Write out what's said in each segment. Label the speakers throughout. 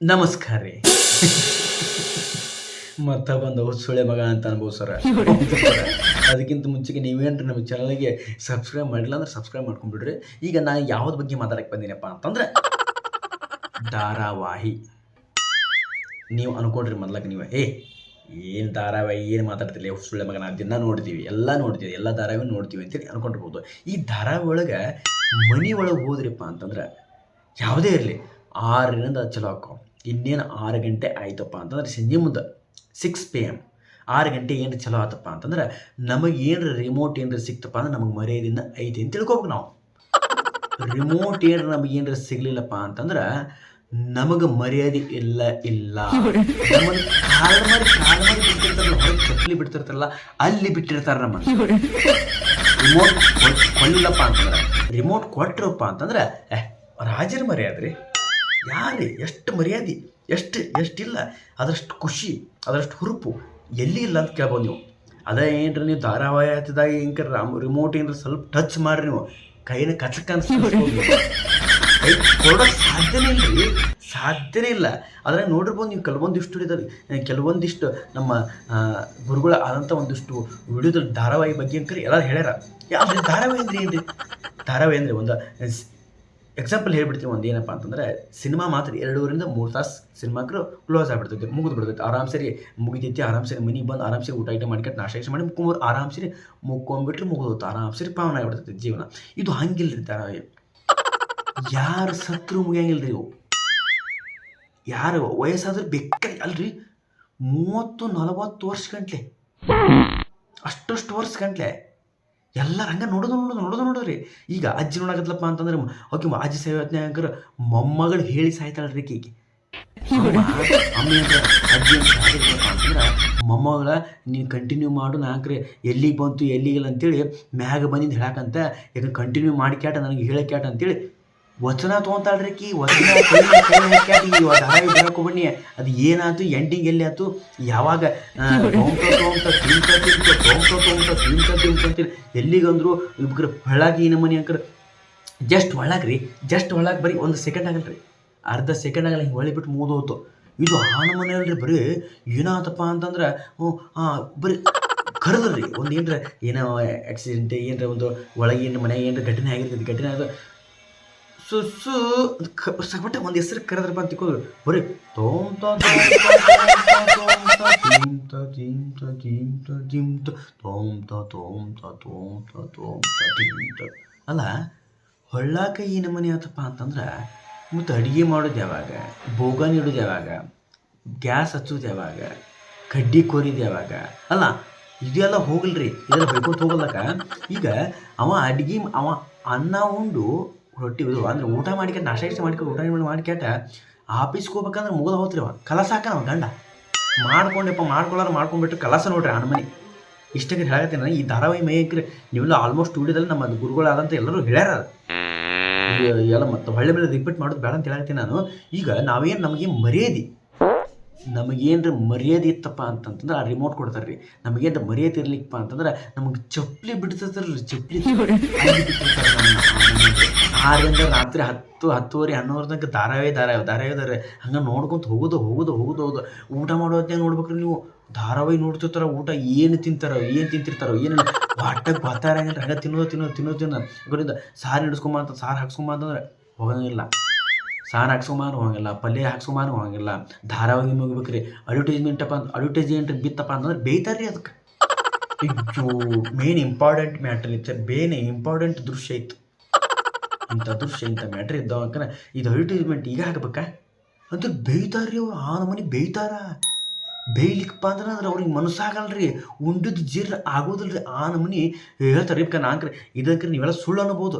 Speaker 1: ನಮಸ್ಕಾರ ರೀ ಮತ್ತ ಬಂದ ಸುಳೆ ಮಗ ಅಂತ ಅನ್ಬೋದು ಅದಕ್ಕಿಂತ ಮುಂಚೆಗೆ ನೀವೇನ್ರಿ ನಮ್ಮ ಚಾನಲ್ಗೆ ಸಬ್ಸ್ಕ್ರೈಬ್ ಮಾಡಿಲ್ಲ ಅಂದ್ರೆ ಸಬ್ಸ್ಕ್ರೈಬ್ ಮಾಡ್ಕೊಂಡ್ಬಿಡ್ರಿ. ಈಗ ನಾನು ಯಾವ್ದ ಬಗ್ಗೆ ಮಾತಾಡಕ್ಕೆ ಬಂದಿನಪ್ಪ ಅಂತಂದ್ರೆ, ಧಾರಾವಾಹಿ. ನೀವು ಅನ್ಕೊಂಡ್ರಿ ಮೊದ್ಲಕ್ಕೆ ನೀವು, ಏ, ಏನು ಧಾರಾವಾಹಿ, ಏನು ಮಾತಾಡ್ತಿಲ್ಲ ಸುಳ್ಳೆ ಮಗನ? ದಿನ ನೋಡ್ತೀವಿ, ಎಲ್ಲ ನೋಡ್ತೀವಿ, ಎಲ್ಲ ಧಾರಾವಾಹಿ ನೋಡ್ತೀವಿ ಅಂತೇಳಿ ಅನ್ಕೊಂಡಿರ್ಬೋದು. ಈ ಧಾರಾವಾಹಿ ಒಳಗೆ ಮನೆ ಒಳಗೆ ಹೋದ್ರಿಪ್ಪ ಅಂತಂದ್ರೆ, ಯಾವುದೇ ಇರಲಿ, ಆರರಿಂದ ಚಲೋ ಹಾಕೋ. ಇನ್ನೇನು ಆರು ಗಂಟೆ ಆಯ್ತಪ್ಪ ಅಂತಂದ್ರೆ ಸಂಜೆ ಮುಂದೆ ಸಿಕ್ಸ್ ಪಿ ಎಂ ಆರು ಗಂಟೆ ಏನು ಚಲೋ ಆತಪ್ಪ ಅಂತಂದ್ರೆ ನಮಗೆ ಏನು ರಿಮೋಟ್ ಏನರ ಸಿಕ್ತಪ್ಪ ಅಂದ್ರೆ ನಮಗೆ ಮರ್ಯಾದಿಂದ ಐತಿ ಅಂತ ತಿಳ್ಕೊಬೇಕು ನಾವು. ರಿಮೋಟ್ ಏನರ ನಮಗೆ ಏನರ ಸಿಗ್ಲಿಲ್ಲಪ್ಪ ಅಂತಂದ್ರೆ ನಮಗೆ ಮರ್ಯಾದೆ ಇಲ್ಲ. ಇಲ್ಲ ನಮ್ಮನ್ನ ಅಲ್ಲಿ ಬಿಟ್ಟಿರ್ತಾರೆ ನಮ್ಮ ರಿಮೋಟ್ ಕೊಲ್ಲಪ್ಪ ಅಂತಂದ್ರೆ. ರಿಮೋಟ್ ಕೊಟ್ರಪ್ಪ ಅಂತಂದ್ರೆ ರಾಜರ ಮರ್ಯಾದೆ ರೀ. ಯಾರೇ, ಎಷ್ಟು ಮರ್ಯಾದೆ, ಎಷ್ಟು, ಎಷ್ಟಿಲ್ಲ, ಅದರಷ್ಟು ಖುಷಿ, ಅದರಷ್ಟು ಹುರುಪು, ಎಲ್ಲಿ ಇಲ್ಲ ಅಂತ ಕೇಳ್ಬೋದು ನೀವು. ಅದೇ ಏನ್ರಿ ನೀವು ಧಾರಾವಾಹಿ ಹತ್ತಿದಾಗ ಹಿಂಗೆ ರಾಮ್ ರಿಮೋಟ್ ಏನ್ರ ಸ್ವಲ್ಪ ಟಚ್ ಮಾಡ್ರಿ ನೀವು. ಕೈನ ಕಚಕ ಕೊಡೋಕೆ ಸಾಧ್ಯನೇ ಇಲ್ಲ ರೀ. ಸಾಧ್ಯನೇ ಇಲ್ಲ. ಆದರೆ ನೋಡಿರ್ಬೋದು ನೀವು ಕೆಲವೊಂದಿಷ್ಟು ಇದಾವೆ ಕೆಲವೊಂದಿಷ್ಟು ನಮ್ಮ ಗುರುಗಳ ಆದಂಥ ಒಂದಿಷ್ಟು ವಿಡಿಯೋದಲ್ಲಿ ಧಾರಾವಾಹಿ ಬಗ್ಗೆ ಅಂಕರಿ ಎಲ್ಲ ಹೇಳ್ಯಾರ. ಯಾವ್ದು ಧಾರಾವಾಹಿ ಅಂದ್ರೆ ಏನ್ರಿ? ಧಾರಾವಾಹಿ ಅಂದರೆ ಒಂದು ಎಕ್ಸಾಂಪಲ್ ಹೇಳ್ಬಿಡ್ತೀವಿ ಒಂದು ಏನಪ್ಪ ಅಂತಂದರೆ, ಸಿನಿಮಾ ಮಾತ್ರ ಎರಡೂರಿಂದ ಮೂರು ತಾಸು ಸಿನಿಮಾಕ್ರು ಕ್ಲೋಸ್ ಆಗ್ಬಿಡ್ತೈತಿ, ಮುಗಿದು ಬಿಡ್ತೈತಿ. ಆರಾಮ್ ಸರಿ ಮುಗಿತೈತಿ, ಆರಾಮ್ ಸರಿ ಮನೆಗೆ ಬಂದು ಆರಾಮ್ ಊಟ ಐಟ ಮಾಡ್ಕೊಂಡು ನಾಶ ಇಷ್ಟ ಮಾಡಿ ಮುಕ್ಕೊಂಬರು ಆರಾಮ್ ಸರಿ ಮುಕ್ಕೊಂಬಿಟ್ರೆ ಮುಗಿದೋತು ಆರಾಮ್ ಪಾವನ ಆಗಿಬಿಡ್ತೈತೆ ಜೀವನ. ಇದು ಹಂಗಿಲ್ರಿ ತರ. ಯಾರು ಸತ್ರು ಮುಗಿಯಂಗಿಲ್ಲ ರೀ ಇವು? ಯಾರು ವಯಸ್ಸಾದ್ರೆ ಬೇಕಾಗಿ ಅಲ್ರಿ, ಮೂವತ್ತು ನಲವತ್ತು ವರ್ಷ ಗಂಟ್ಲೆ. ಅಷ್ಟಷ್ಟು ವರ್ಷ ಗಂಟ್ಲೆ. ಎಲ್ಲರೂ ಹಂಗೆ ನೋಡೋದು ನೋಡೋದು ನೋಡೋದು ನೋಡೋರಿ ಈಗ ಅಜ್ಜಿ ನೋಡಾಕತ್ತಲಪ್ಪ ಅಂತಂದ್ರೆ, ಓಕೆ ಅಜ್ಜಿ ಸೇವತ್ನೇ ಅಂಕರ್ ಮೊಮ್ಮಗಳು ಹೇಳಿ ಸಾಯ್ತಾಳ್ರಿ ಈಕೆ ಅಮ್ಮ ಅಜ್ಜಿ ಅಂತಂದ್ರೆ, ಮೊಮ್ಮಗಳ, ನೀನು ಕಂಟಿನ್ಯೂ ಮಾಡು ನಾಲ್ಕ್ರೆ ಎಲ್ಲಿಗೆ ಬಂತು, ಎಲ್ಲಿಗಿಲ್ಲ ಅಂತೇಳಿ ಮ್ಯಾಗ ಬಂದಿದ್ದು ಹೇಳಕ್ಕಂತ ಈಗ ಕಂಟಿನ್ಯೂ ಮಾಡಿ ಕ್ಯಾಟ, ನನಗೆ ಹೇಳಕ್ಕೆ ಕ್ಯಾಟ ಅಂತೇಳಿ ವಚನ ತೊಗೊಂತಾಳ್ರಿ ಕಿ ವಚನ ಧಾರಾವಾಹಿ ಬನ್ನಿ ಅದು ಏನಾಯ್ತು ಎಂಡಿಂಗ್ ಎಲ್ಲಿ ಆಯ್ತು? ಯಾವಾಗ ಎಲ್ಲಿಗಂದ್ರು ಇಬ್ರು ಬೆಳಗ್ಗೆ ಈ ನಮ್ಮನೆ ಅಂಕರ್ ಜಸ್ಟ್ ಒಳಗೆ ರೀ ಜಸ್ಟ್ ಒಳಗೆ ಬರೀ ಒಂದು ಸೆಕೆಂಡ್ ಆಗಲ್ಲ ರೀ ಅರ್ಧ ಸೆಕೆಂಡ್ ಆಗಲ್ಲ, ಹಿಂಗೆ ಹೊಳಿ ಬಿಟ್ಟು ಮೂದು ಹೋತು ಇದು ಆ ನಮ್ಮನೆ ಅಲ್ರಿ, ಬರೀ ಏನಾತಪ್ಪ ಅಂತಂದ್ರೆ, ಹ್ಞೂ ಹಾಂ ಬರೀ ಕರೆದ್ರಿ. ಒಂದು ಏನರ ಏನೋ ಆಕ್ಸಿಡೆಂಟ್ ಏನರ ಒಂದು ಒಳಗೆ ಏನು ಮನೆ ಏನರ ಘಟನೆ ಆಗಿರ್ತೈತಿ, ಘಟನೆ ಆದ ಸು ಸು ಒಂದ್ ಹೆಸರು ಕರೆದ್ರಪ್ಪ ಅಂತ ತಿಳ್ಕೋದ್ರು ಬರೀ ತೋಂತ ತಿಂತ ತಿಂತ ತಿಂತ ತಿಂತ ತೋಂತ ತೋಂತ ತೋಂತ ತೋಂತ ತಿಂತ ಅಲ್ಲ, ಹೊಳ್ಳಾಕ ಈ ನಮನೆ ಆತಪ್ಪ ಅಂತಂದ್ರೆ, ಮತ್ತು ಅಡುಗೆ ಮಾಡೋದು ಯಾವಾಗ, ಭೋಗ ನೀಡೋದು ಯಾವಾಗ, ಗ್ಯಾಸ್ ಹಚ್ಚೋದು ಯಾವಾಗ, ಕಡ್ಡಿ ಕೊರಿದು ಯಾವಾಗ. ಅಲ್ಲ, ಇದೆಲ್ಲ ಹೋಗಲ್ರಿ, ಇದೆಲ್ಲ ಬೈಕೊಂತ ಹೋಗಲ್ಲಕ ಈಗ ಅವ ಅಡ್ಗೆ, ಅವ ಅನ್ನ ಉಂಡು ರೊಟ್ಟಿ ಇದು ಅಂದ್ರೆ ಊಟ ಮಾಡಿಕೆ ನಾಶ ಇಷ್ಟ ಮಾಡ್ಕೊಂಡು ಊಟ ಮಾಡಿ ಆಫೀಸ್ ಆಫೀಸ್ಗೆ ಹೋಗ್ಬೇಕಂದ್ರೆ ಮುಗಿದ ಹೋಗ್ತೀರಿ ಕಲಸ ಹಾಕ ನಾವು ಗಂಡ. ಮಾಡ್ಕೊಂಡಪ್ಪ ಮಾಡ್ಕೊಳ್ಳಾರ ಮಾಡ್ಕೊಂಡ್ಬಿಟ್ಟು ಕಲಸ ನೋಡ್ರಿ ಅಣ್ಣಮನಿ. ಇಷ್ಟಕ್ಕೆ ಹೇಳತ್ತೀನಿ ಈ ಧಾರಾವಾಹಿ ಮೈಯಕ್ರಿ ನೀವೆಲ್ಲ ಆಲ್ಮೋಸ್ಟ್ ವಿಡಿಯೋದಲ್ಲಿ ನಮ್ಮ ಗುರುಗಳಾದಂಥ ಎಲ್ಲರೂ ಹೇಳ್ಯಾರ ಎಲ್ಲ ಮತ್ತೆ ಹೊಳ್ಳೆ ಮೇಲೆ ರಿಪೀಟ್ ಮಾಡೋದು ಬೇಡ ಅಂತ ಹೇಳತ್ತೀನಿ ನಾನು. ಈಗ ನಾವೇನು ನಮಗೆ ಮರ್ಯಾದೆ ನಮಗೇನ್ರ ಮರ್ಯಾದೆ ಇತ್ತಪ್ಪ ಅಂತಂತಂದ್ರೆ ಆ ರಿಮೋಟ್ ಕೊಡ್ತಾರೆ ರೀ ನಮಗೇನ್ರ ಮರ್ಯಾದೆ ಇರ್ಲಿಕ್ಕಪ್ಪ ಅಂತಂದ್ರೆ ನಮಗೆ ಚಪ್ಪಲಿ ಬಿಡ್ತದ್ರಿ ಚಪ್ಪಲಿ ಆರಿಂದ. ರಾತ್ರಿ ಹತ್ತು ಹತ್ತುವರೆ ಹನ್ನೊಂದು ತನಕ ಧಾರಾವಾಹಿ ಧಾರಾವಾಹಿ ಧಾರಾವಾಹಿ ಧಾರಾವಾಹಿ ಹಂಗೆ ನೋಡ್ಕೊಂತ ಹೋಗೋದು ಹೋಗೋದು ಹೋಗೋದು ಹೋಗೋದು. ಊಟ ಮಾಡೋದ್ನೇ ನೋಡ್ಬೇಕು ನೋಡ್ಬೇಕ್ರಿ ನೀವು. ಧಾರಾವಾಹಿ ನೋಡ್ತಿರ್ತಾರ ಊಟ ಏನು ತಿಂತಾರೋ ಏನು ತಿಂತಿರ್ತಾರೋ ಏನಿಲ್ಲ. ಹೊಟ್ಟೆಗೆ ಬರ್ತಾರ ಹಂಗೆ ತಿನ್ನೋದು ತಿನ್ನೋದು ತಿನ್ನೋದು ತಿನ್ನೋದು. ಸಾರು ಹಿಡಿಸ್ಕೊಂಬ ಅಂತ ಸಾರು ಹಾಕ್ಸ್ಕೊಂಬ ಅಂತಂದ್ರೆ ಹೋಗಂಗಿಲ್ಲ. ಸಾರು ಹಾಕ್ಸ್ಕೊಂಬಾರು ಹೋಗಂಗಿಲ್ಲ, ಪಲ್ಯ ಹಾಕ್ಸ್ಕೊಂಬಾರು ಹೋಗಂಗಿಲ್ಲ. ಧಾರಾವಾಹಿ ಮುಗಿಬೇಕ್ರಿ. ಅಡ್ವರ್ಟೈಸ್ಮೆಂಟ್ ಅಪ್ಪ ಅಡ್ವರ್ಟೈಸ್ಮೆಂಟ್ ಬಿತ್ತಪ್ಪ ಅಂತಂದ್ರೆ ಬೇಯ್ತಾರ್ರಿ ಅದಕ್ಕೆ. ಇದು ಮೇನ್ ಇಂಪಾರ್ಟೆಂಟ್ ಮ್ಯಾಟ್ರ್ ಇತ್ತು. ಬೇನೆ ಇಂಪಾರ್ಟೆಂಟ್ ದೃಶ್ಯ ಇತ್ತು. ಇಂಥ ದೃಶ್ಯ, ಇಂಥ ಮ್ಯಾಟ್ರ್ ಅಂತ ಇದು ಅಡ್ವರ್ಟೈಸ್ಮೆಂಟ್ ಈಗ ಹಾಕ್ಬೇಕಾ? ಅಂತ ಬೇಯ್ತಾರ್ರಿ ಅವ್ರು ಆ ನಮನಿ ಬೇಯ್ತಾರ. ಬೇಯ್ಲಿಕ್ಕಪ್ಪ ಅಂದ್ರೆ ಅಂದ್ರೆ ಅವ್ರಿಗೆ ಮನಸ್ಸಾಗಲ್ರಿ. ಉಂಡಿದ್ದು ಜೀರ್ಣ ಆಗೋದಿಲ್ರಿ. ಆ ನಮನಿ ಹೇಳ್ತಾರೆ ಇಪ್ಕ ನಾಲ್ಕ್ರಿ ಇದಕ್ಕೆ ನೀವೆಲ್ಲ ಸುಳ್ಳು ಅನ್ನಬೋದು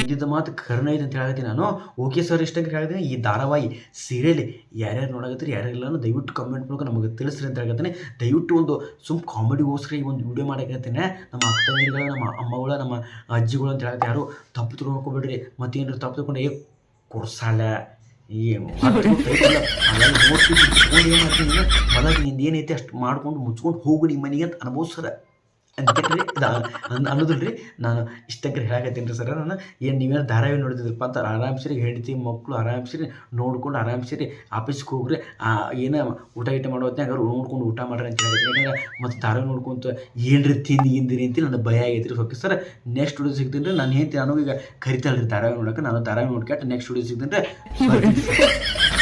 Speaker 1: ಇದ್ದಿದ್ದ ಮಾತು ಕರ್ಣ ಐತೆ ಅಂತ ಹೇಳ್ತೀನಿ ನಾನು. ಓಕೆ ಸರ್ ಇಷ್ಟಂಗೆ ಹೇಳ್ತೀನಿ ಈ ಧಾರಾವಾಹಿ ಸೀರಿಯಲ್ ಯಾರ್ಯಾರು ನೋಡಕತ್ತೀರಿ, ಯಾರ್ಯಾರಿಲ್ಲ ಅನ್ನೋ ದಯವಿಟ್ಟು ಕಮೆಂಟ್ ಮೂಲಕ ನಮಗೆ ತಿಳಿಸ್ರಿ ಅಂತ ಹೇಳ್ತೇನೆ ದಯವಿಟ್ಟು ಒಂದು ಸುಮ್ ಕಾಮಿಡಿಗೋಸ್ಕರ ಈ ಒಂದು ವಿಡಿಯೋ ಮಾಡಕತ್ತೀನಿ. ನಮ್ಮ ಅಕ್ಕಂದಿರುಗಳು ನಮ್ಮ ಅಮ್ಮಗಳು, ನಮ್ಮ ಅಜ್ಜಿಗಳು ಅಂತ ಹೇಳ್ತಾರೆ ಯಾರು ತಪ್ಪು ತಿಳ್ಕೊಬೇಡ್ರಿ. ಮತ್ತೇನ್ರಿ ತಪ್ಪು ತಿಳ್ಕೊಂಡು, ಏ ಕೊಡ್ಸಾಲ. ಈ ನಿಂದು ಏನೈತೆ ಅಷ್ಟು ಮಾಡ್ಕೊಂಡು ಮುಚ್ಕೊಂಡು ಹೋಗು ನಿಮ್ಮ ಮನೆಗೆ ಅಂತ ಅನುಭವಿಸ್ರ ಅದಕ್ಕೆ ನಾನು ಅನ್ನೋದಿಲ್ಲ ರೀ ನಾನು ಇಷ್ಟಕ್ಕೆ ಹೇಳಕತ್ತೀನಿ ರೀ ಸರ್. ನಾನು ಏನು ನೀವೇನು ಧಾರಾವಾಹಿ ನೋಡಿದ್ರಪ್ಪ ಅಂತ ಆರಾಮ್ಸಿರಿ, ಹೆಂಡತಿ ಮಕ್ಕಳು ಆರಾಮ್ಸಿರಿ, ನೋಡ್ಕೊಂಡು ಆರಾಮ್ಸಿರಿ ಆಫೀಸ್ಗೆ ಹೋಗ್ರಿ. ಏನು ಊಟ ಗೀಟ ಮಾಡೋ ಹೊತ್ನ್ಯಾಗ ನೋಡ್ಕೊಂಡು ಊಟ ಮಾಡ್ರಿ ಅಂತ ಹೇಳಿದ್ರೆ. ಯಾಕಂದ್ರೆ ಮತ್ತು ಧಾರಾವಾಹಿ ನೋಡ್ಕೊಂತ ಏನ್ರಿ ತಿಂದು ಗಿಂದಿರಿ ಅಂತ ನನ್ನ ಭಯ ಆಗೈತೆ ರೀ ಓಕೆ ಸರ್ ನೆಕ್ಸ್ಟ್ ವಿಡಿಯೋ ಸಿಗ್ತೀನಿ ರೀ ನಾನು ಹೇಳ್ತೀನಿ ನಾನು ಈಗ ಕರಿತಾಳ್ರಿ ಧಾರಾವಾಹಿ ನೋಡೋಕೆ ನಾನು ಧಾರಾವಾಹಿ ನೋಡ್ಕೊಟ್ಟು ನೆಕ್ಸ್ಟ್ ವಿಡಿಯೋ ಸಿಗ್ತೀನಿ ರೀ